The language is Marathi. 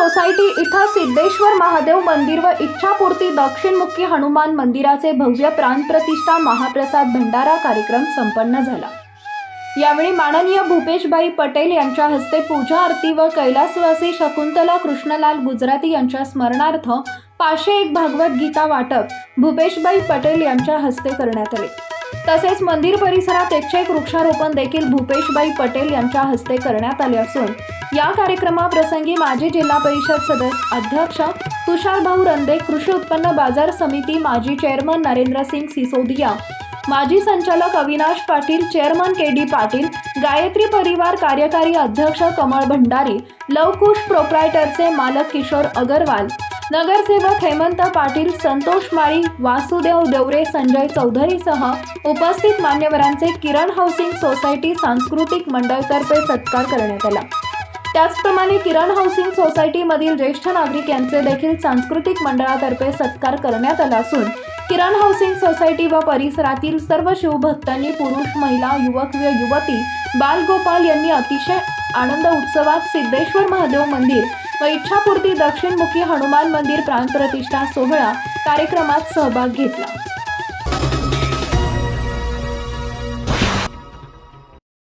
सोसायटी इथं सिद्धेश्वर महादेव मंदिर व इच्छापूर्ती दक्षिणमुखी हनुमान मंदिराचे भव्य प्राणप्रतिष्ठा महाप्रसाद भंडारा कार्यक्रम संपन्न झाला. यावेळी माननीय भूपेशभाई पटेल यांच्या हस्ते पूजा आरती व कैलासवासी शकुंतला कृष्णलाल गुजराती यांच्या स्मरणार्थ पाचशे एक भागवत गीता वाटप भूपेशभाई पटेल यांच्या हस्ते करण्यात आले. तसेच मंदिर परिसरात एकशे एक वृक्षारोपण देखील भूपेशबाई पटेल यांच्या हस्ते करण्यात आले असून या कार्यक्रमाप्रसंगी माजी जिल्हा परिषद सदस्य अध्यक्ष तुषारभाऊ रंदे कृषी उत्पन्न बाजार समिती माजी चेअरमन नरेंद्रसिंग सिसोदिया माजी संचालक Avinash Patil chairman K D Patil Gayatri Parivar कार्यकारी अध्यक्ष कमळ भंडारी लवकुश प्रोप्रायटरचे मालक किशोर अगरवाल नगरसेवक हेमंत पाटील संतोष माळी वासुदेव देवरे संजय चौधरीसह उपस्थित मान्यवरांचे किरण हाऊसिंग सोसायटी सांस्कृतिक मंडळतर्फे सत्कार करण्यात आला. त्याचप्रमाणे किरण हाऊसिंग सोसायटीमधील ज्येष्ठ नागरिक यांचे देखील सांस्कृतिक मंडळातर्फे सत्कार करण्यात आला असून किरण हाऊसिंग सोसायटी व परिसरातील सर्व शिवभक्तांनी पुरुष महिला युवक व युवती बालगोपाल यांनी अतिशय आनंद उत्सवात सिद्धेश्वर महादेव मंदिर व इच्छापूर्ती दक्षिणमुखी हनुमान मंदिर प्राणप्रतिष्ठा सोहळा कार्यक्रमात सहभाग घेतला.